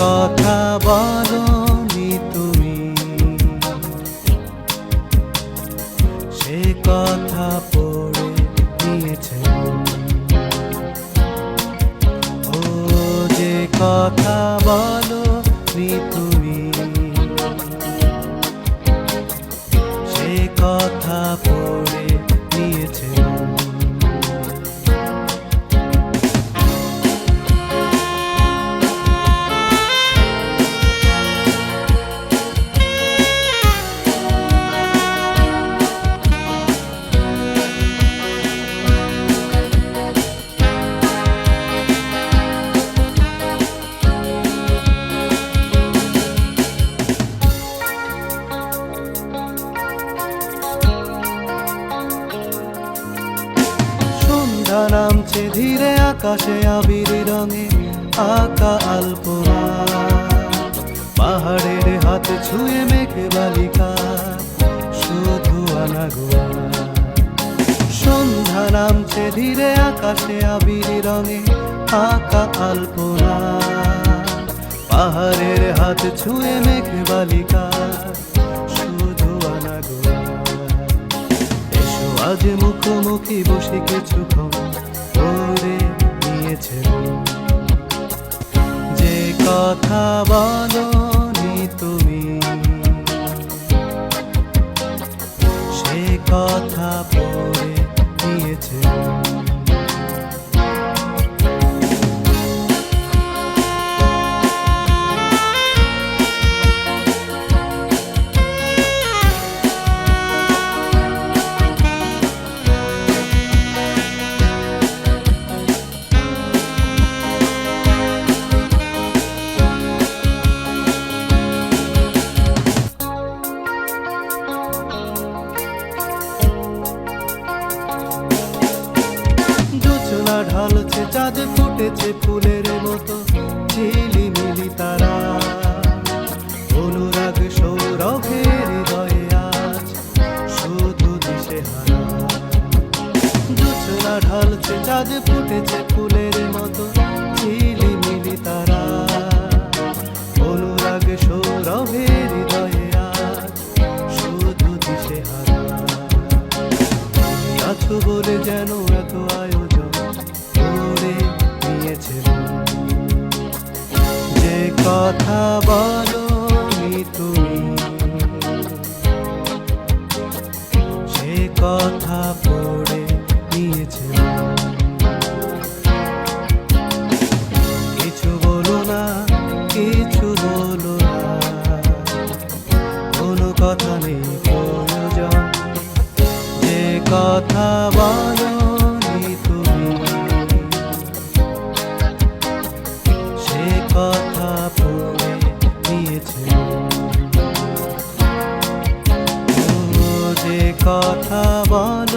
কথা বলনি তুমি সে কথা পড়ে মন। ও যে কথা বলো নি সন্ধ্যা নামছে ধীরে আকাশে আবির রঙে আকা আলপনা। পাহাড়ের হাত ছুঁয়ে মেঘে বালিকা, শুধু আনাগোয়া সন্ধ্যা নামছে ধীরে আকাশে আবির রঙে আকা আলপনা। পাহাড়ের হাত ছুঁয়ে মেঘে বালিকা মুখোমুখি বসে কিছুক্ষণ করে নিয়েছে। যে কথা বলনি ঢালছে চাঁদ, ফুটেছে ফুলের মতো ঝিলিমিলি তারা। অনুরাগ হৃদয়ে আজ শুধু দিশে হারা ঢালছে চাঁদ, ফুটেছে ফুলের মতো ঝিলিমিলি তারা। অনুরাগ সৌরভের হৃদয়ে শুধু দিশে হারা বলে যেন এত আয়োজন। কথা পড়ে নিয়েছে কিছু বলো না, কিছু বলো না। কোনো কথা নেই প্রয়োজন। যে কথা বল কথা বল।